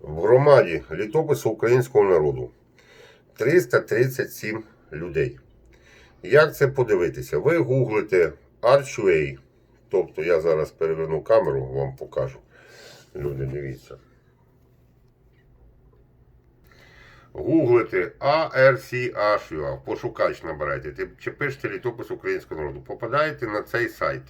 В громаді літопису українського народу 337 людей. Як це подивитися? Ви гуглите Archway, тобто я зараз переверну камеру, вам покажу. Люди, дивіться. Гуглите ARCH, пошукач набирайте, чи пишете літопис українського народу. Попадаєте на цей сайт.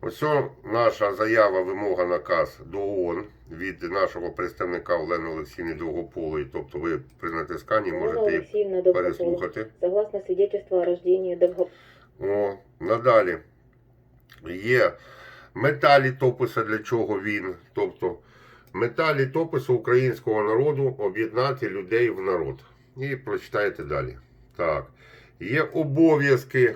Ось наша заява, вимога, наказ до ООН від нашого представника Олени Олексійни Довгополої. Тобто ви при натисканні Олена можете її переслухати. Согласно рождении Довгопола. О, надалі є мета літописа, для чого він. Тобто мета літопису українського народу об'єднати людей в народ. І прочитайте далі. Так. Є обов'язки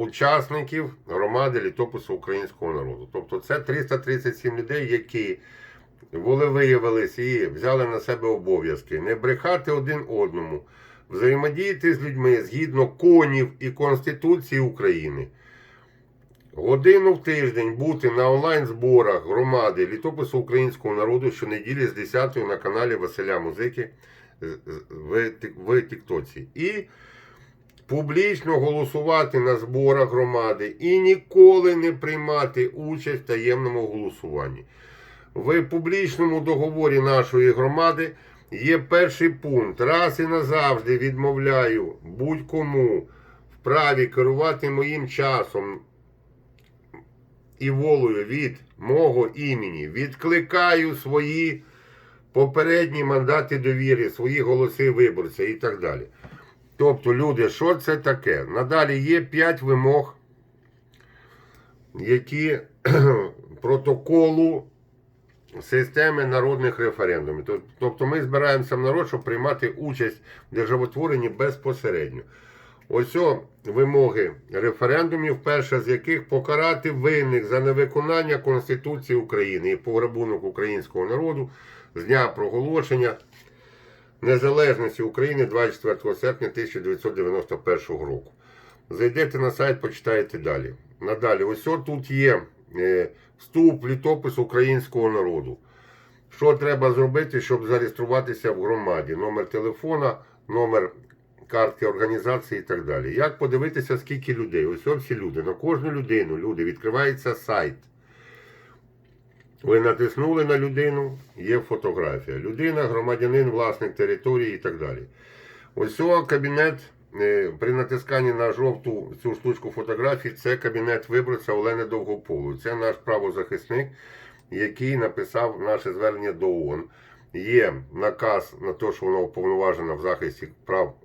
учасників громади літопису українського народу. Тобто це 337 людей, які волевиявились і взяли на себе обов'язки. Не брехати один одному, взаємодіяти з людьми згідно конів і Конституції України. Годину в тиждень бути на онлайн-зборах громади літопису українського народу щонеділі з 10 на каналі Василя Музики в Тіктоці. І публічно голосувати на зборах громади і ніколи не приймати участь в таємному голосуванні. В публічному договорі нашої громади є перший пункт. Раз і назавжди відмовляю будь-кому в праві керувати моїм часом і волею від мого імені. Відкликаю свої попередні мандати довіри, свої голоси виборця і так далі. Тобто, люди, що це таке? Надалі є 5 вимог, які протоколу системи народних референдумів. Тобто ми збираємося в народ, щоб приймати участь в державотворенні безпосередньо. Ось вимоги референдумів, перша з яких покарати винних за невиконання Конституції України і пограбунок українського народу з дня проголошення незалежності України 24 серпня 1991 року. Зайдете на сайт, почитаєте далі. Надалі, ось тут є е, вступ літопис українського народу. Що треба зробити, щоб зареєструватися в громаді? Номер телефона, номер картки організації і так далі. Як подивитися, скільки людей? Ось ось всі люди. На кожну людину, люди, відкривається сайт. Ви натиснули на людину, є фотографія. Людина, громадянин, власник території і так далі. Ось кабінет е, при натисканні на жовту цю штучку фотографії, це кабінет виборця Олени Довгополу. Це наш правозахисник, який написав наше звернення до ООН. Є наказ на те, що вона уповноважена в захисті прав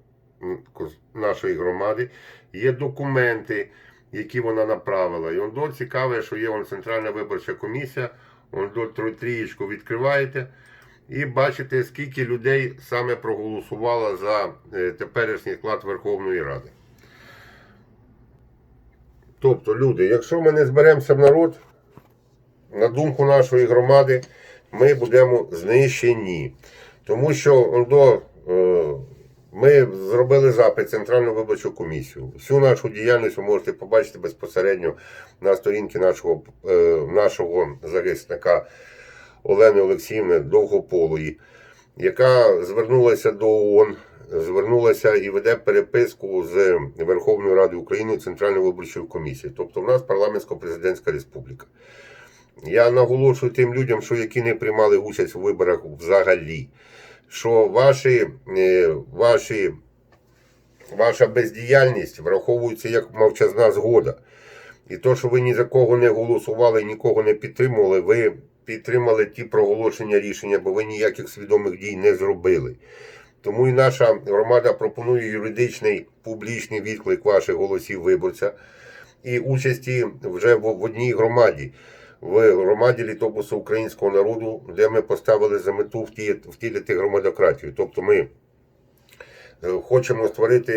нашої громади. Є документи, які вона направила. І он цікаве, що є он Центральна виборча комісія. До трієчку відкриваєте і бачите, скільки людей саме проголосувало за е, теперішній склад Верховної Ради. Тобто, люди, якщо ми не зберемося в народ, на думку нашої громади, ми будемо знищені. Тому що до, е, ми зробили запит Центральну виборчу комісію. Всю нашу діяльність ви можете побачити безпосередньо на сторінці нашого, е, нашого захисника Олени Олексіївни Довгополої, яка звернулася до ООН, звернулася і веде переписку з Верховною Радою України Центральною виборчою комісією. Тобто в нас парламентсько-президентська республіка. Я наголошую тим людям, що які не приймали участь у виборах взагалі, що ваші, е, ваші, ваша бездіяльність враховується як мовчазна згода. І то, що ви ні за кого не голосували, нікого не підтримували, ви підтримали ті проголошення рішення, бо ви ніяких свідомих дій не зробили. Тому і наша громада пропонує юридичний публічний відклик ваших голосів виборця і участі вже в, в одній громаді, в громаді літопису українського народу, де ми поставили за мету втілити, громадократію. Тобто ми е, хочемо створити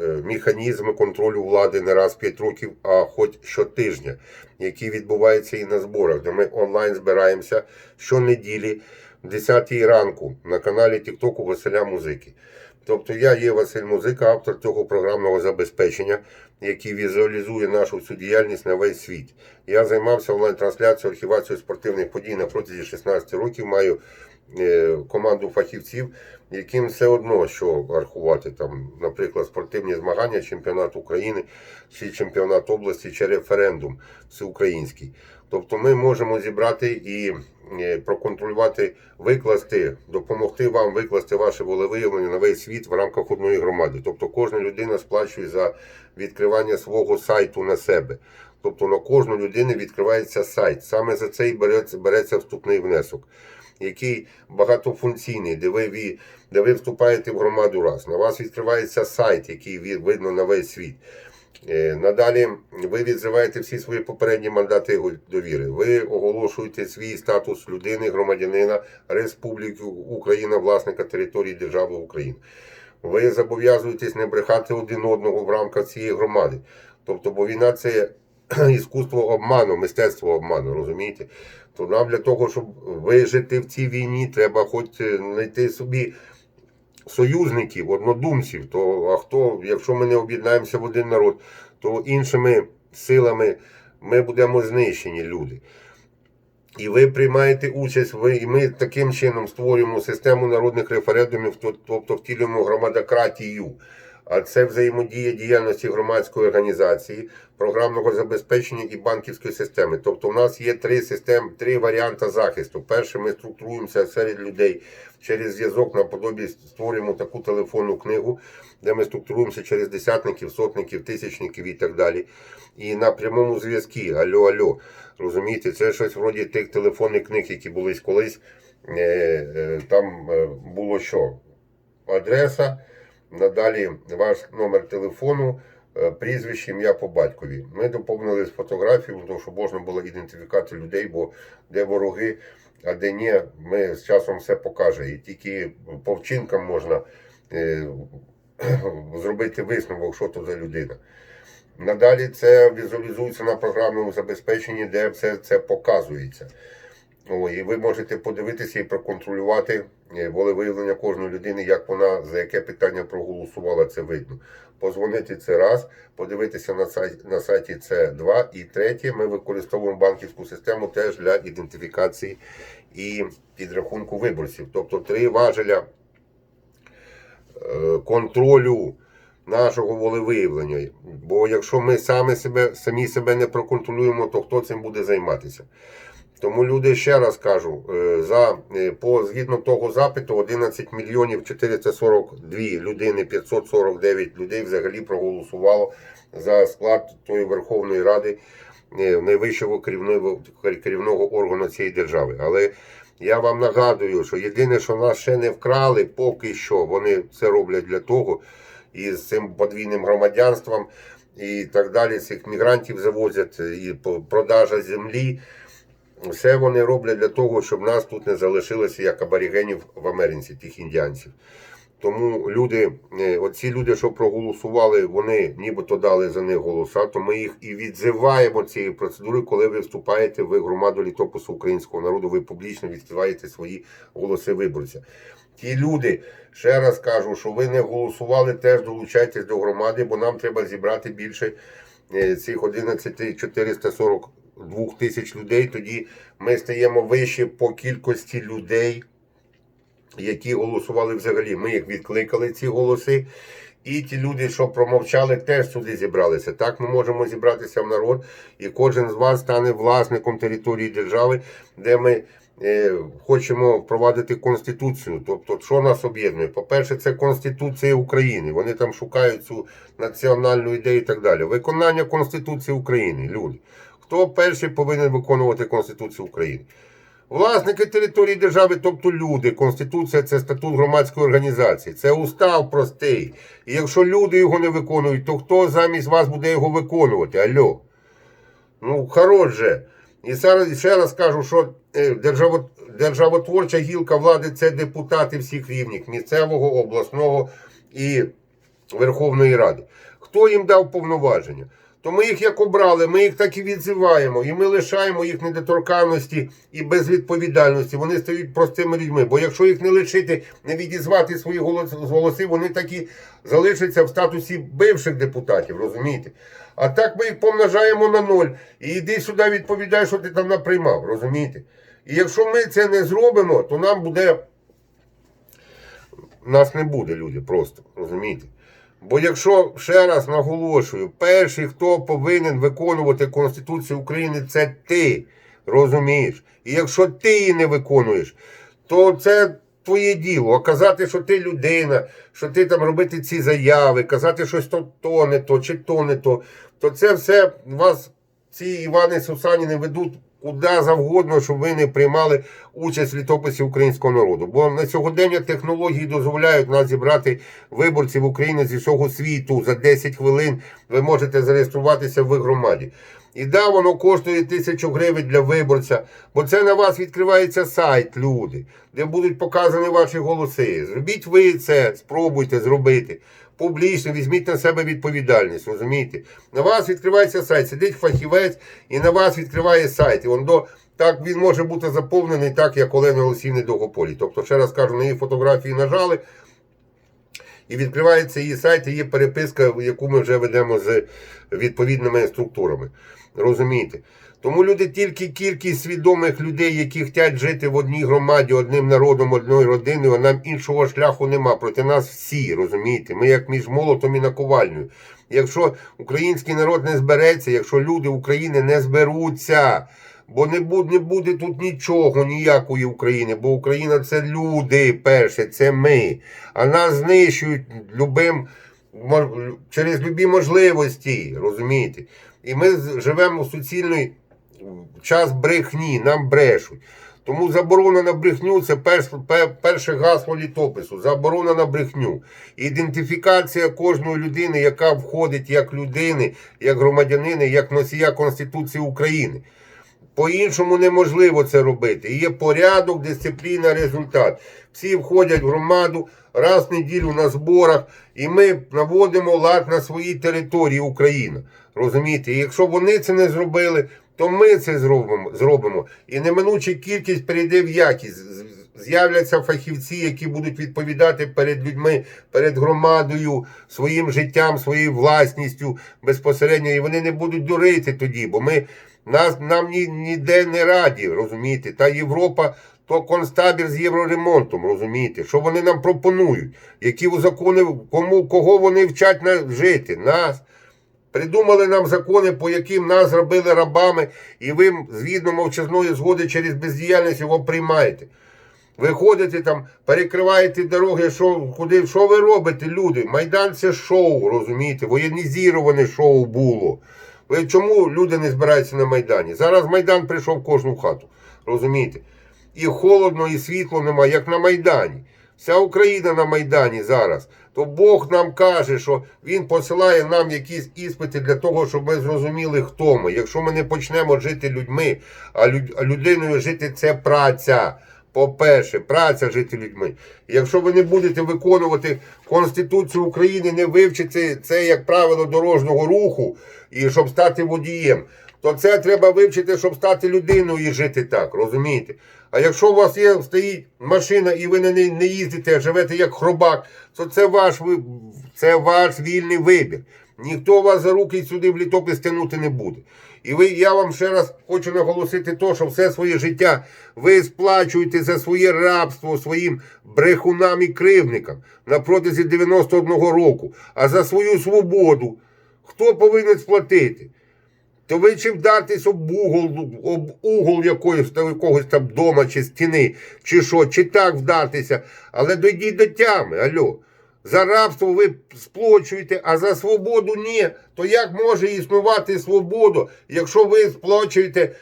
е, механізми контролю влади не раз в 5 років, а хоч щотижня, які відбуваються і на зборах, де ми онлайн збираємося щонеділі в 10 ранку на каналі Тіктоку Василя Музики. Тобто я є Василь Музика, автор цього програмного забезпечення, який візуалізує нашу всю діяльність на весь світ. Я займався онлайн-трансляцією, архівацією спортивних подій на протязі 16 років. Маю команду фахівців, яким все одно, що архувати там, наприклад, спортивні змагання, чемпіонат України, чи чемпіонат області, чи референдум всеукраїнський. Тобто ми можемо зібрати і е, проконтролювати, викласти, допомогти вам викласти ваше волевиявлення на весь світ в рамках одної громади. Тобто кожна людина сплачує за відкривання свого сайту на себе. Тобто на кожну людину відкривається сайт. Саме за це і береться, береться вступний внесок, який багатофункційний, де ви, ві- де ви вступаєте в громаду раз. На вас відкривається сайт, який видно на весь світ. Е, Надалі ви відзиваєте всі свої попередні мандати довіри. Ви оголошуєте свій статус людини, громадянина Республіки Україна, власника території держави України. Ви зобов'язуєтесь не брехати один одного в рамках цієї громади. Тобто, бо війна це іскусство обману, мистецтво обману, розумієте? То нам для того, щоб вижити в цій війні, треба хоч е, знайти собі союзників, однодумців, то а хто, якщо ми не об'єднаємося в один народ, то іншими силами ми будемо знищені люди. І ви приймаєте участь, ви, і ми таким чином створюємо систему народних референдумів, тобто втілюємо громадократію. А це взаємодія діяльності громадської організації, програмного забезпечення і банківської системи. Тобто, у нас є три системи, три варіанти захисту. Перше, ми структуруємося серед людей через зв'язок наподобі створюємо таку телефонну книгу, де ми структуруємося через десятників, сотників, тисячників і так далі. І на прямому зв'язку, альо, альо. Розумієте, це щось вроді тих телефонних книг, які були колись. Е, е, Там е, було що? Адреса, надалі ваш номер телефону, е, прізвище, ім'я по батькові. Ми доповнили з фотографію, тому що можна було ідентифікувати людей, бо де вороги, а де ні, ми з часом все покаже. І тільки по вчинкам можна е, зробити висновок, що то за людина. Надалі це візуалізується на програмному забезпеченні, де все це показується. І ви можете подивитися і проконтролювати е, волевиявлення кожної людини, як вона за яке питання проголосувала, це видно. Позвонити це раз, подивитися на сайті, на сайті це два. І третє, ми використовуємо банківську систему теж для ідентифікації і підрахунку виборців. Тобто три важеля е, контролю нашого волевиявлення. Бо якщо ми самі себе, самі себе не проконтролюємо, то хто цим буде займатися? Тому люди ще раз кажу, е, за е, по згідно того запиту 11 мільйонів 442 людини, 549 людей взагалі проголосувало за склад тої Верховної Ради е, найвищого керівного керівного органу цієї держави. Але я вам нагадую, що єдине, що нас ще не вкрали, поки що вони це роблять для того, і з цим подвійним громадянством і так далі. Цих мігрантів завозять і продажа землі. Все вони роблять для того, щоб нас тут не залишилося як аборігенів в Америці, тих індіанців. Тому люди, е, оці люди, що проголосували, вони нібито дали за них голоса, то ми їх і відзиваємо цієї процедури, коли ви вступаєте в громаду літопису українського народу, ви публічно відкриваєте свої голоси виборця. Ті люди, ще раз кажу, що ви не голосували, теж долучайтесь до громади, бо нам треба зібрати більше е, цих 11 442 тисяч людей. Тоді ми стаємо вище по кількості людей, які голосували взагалі. Ми їх відкликали, ці голоси. І ті люди, що промовчали, теж сюди зібралися. Так ми можемо зібратися в народ, і кожен з вас стане власником території держави, де ми е, хочемо впровадити конституцію. Тобто, що нас об'єднує? По-перше, це Конституція України. Вони там шукають цю національну ідею і так далі. Виконання Конституції України, люди. Хто перший повинен виконувати Конституцію України? Власники території держави, тобто люди. Конституція це статут громадської організації. Це устав простий. І якщо люди його не виконують, то хто замість вас буде його виконувати? Алло. Ну, хорош же. І зараз ще раз кажу, що е, державотворча гілка влади це депутати всіх рівнів місцевого, обласного і Верховної Ради. Хто їм дав повноваження? То ми їх як обрали, ми їх так і відзиваємо, і ми лишаємо їх недоторканності і безвідповідальності. Вони стають простими людьми. Бо якщо їх не лишити, не відізвати свої голоси, вони так і залишаться в статусі бивших депутатів, розумієте? А так ми їх помножаємо на ноль. І йди сюди, відповідай, що ти там наприймав, розумієте? І якщо ми це не зробимо, то нам буде. Нас не буде, люди, просто, розумієте? Бо якщо ще раз наголошую, перший, хто повинен виконувати Конституцію України, це ти. Розумієш? І якщо ти її не виконуєш, то це твоє діло. А казати, що ти людина, що ти там робити ці заяви, казати щось то, то не то, чи то не то, то це все вас, ці Івани Сусаніни, ведуть куди завгодно, щоб ви не приймали участь в літописі українського народу. Бо на сьогодення технології дозволяють нас зібрати виборців України зі всього світу за 10 хвилин. Ви можете зареєструватися в громаді. І да, воно коштує тисячу гривень для виборця, бо це на вас відкривається сайт, люди, де будуть показані ваші голоси. Зробіть ви це, спробуйте зробити. Публічно візьміть на себе відповідальність, розумієте? На вас відкривається сайт, сидить фахівець і на вас відкриває сайт. І он до, так він може бути заповнений так, як Олена Олексійни Довгополі. Тобто, ще раз кажу, на її фотографії нажали, і відкривається її сайт, і є переписка, яку ми вже ведемо з відповідними структурами. Розумієте? Тому люди тільки кількість свідомих людей, які хочуть жити в одній громаді, одним народом, одною родиною, нам іншого шляху нема. Проти нас всі, розумієте? Ми як між молотом і наковальнею. Якщо український народ не збереться, якщо люди України не зберуться, бо не буде, не буде тут нічого, ніякої України, бо Україна це люди перше, це ми. А нас знищують любим через любі можливості, розумієте? І ми живемо в суцільний час брехні, нам брешуть. Тому заборона на брехню це перше, перше гасло літопису. Заборона на брехню. Ідентифікація кожної людини, яка входить як людини, як громадянина, як носія Конституції України. По-іншому неможливо це робити. Є порядок, дисципліна, результат. Всі входять в громаду раз в неділю на зборах, і ми наводимо лад на своїй території Україна. Розумієте? І якщо вони це не зробили, то ми це зробимо. зробимо. І неминуча кількість перейде в якість. З'являться фахівці, які будуть відповідати перед людьми, перед громадою, своїм життям, своєю власністю безпосередньо. І вони не будуть дурити тоді, бо ми нас нам ні, ніде не раді, розумієте? Та Європа то концтабір з євроремонтом, розумієте? Що вони нам пропонують? Які закони, кому, кого вони вчать на, жити? Нас. Придумали нам закони, по яким нас зробили рабами, і ви згідно мовчазної згоди через бездіяльність його приймаєте. Ви ходите там, перекриваєте дороги, що, куди, що ви робите, люди? Майдан це шоу, розумієте? Воєнізіроване шоу було. Чому люди не збираються на Майдані? Зараз Майдан прийшов в кожну хату. Розумієте? І холодно, і світло немає, як на Майдані. Вся Україна на Майдані зараз. То Бог нам каже, що Він посилає нам якісь іспити для того, щоб ми зрозуміли, хто ми. Якщо ми не почнемо жити людьми, а людиною жити це праця. По-перше, праця жити людьми. Якщо ви не будете виконувати Конституцію України, не вивчите це як правило дорожнього руху, і щоб стати водієм, то це треба вивчити, щоб стати людиною і жити так, розумієте? А якщо у вас є стоїть машина і ви на неї не їздите, а живете як хробак, то це ваш це ваш вільний вибір. Ніхто вас за руки сюди в літопис тягнути не буде. І ви, я вам ще раз хочу наголосити то, що все своє життя ви сплачуєте за своє рабство своїм брехунам і кривникам на протязі 91 року. А за свою свободу хто повинен сплатити? То ви чи вдартесь об угол, об угол якоїсь там якогось там дома чи стіни, чи що, чи так вдартеся, але дойдіть до тями, альо. За рабство ви сплачуєте, а за свободу ні. То як може існувати свобода, якщо ви сплачуєте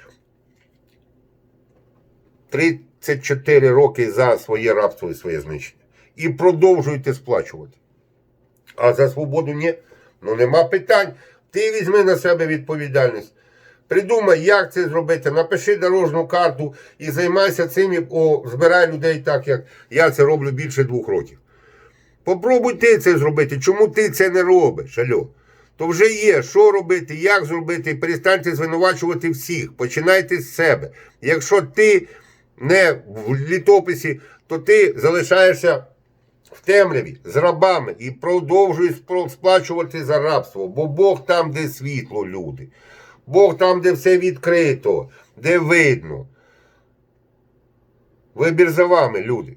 34 роки за своє рабство і своє знищення? І продовжуєте сплачувати. А за свободу ні. Ну нема питань. Ти візьми на себе відповідальність. Придумай, як це зробити. Напиши дорожню карту і займайся цим, збирай людей так, як я це роблю більше двох років. Попробуй ти це зробити. Чому ти це не робиш? Альо? то вже є, що робити, як зробити, перестаньте звинувачувати всіх. Починайте з себе. Якщо ти не в літописі, то ти залишаєшся в темряві з рабами і продовжуєш сплачувати за рабство, бо Бог там, де світло, люди. Бог там, де все відкрито, де видно. Вибір за вами, люди.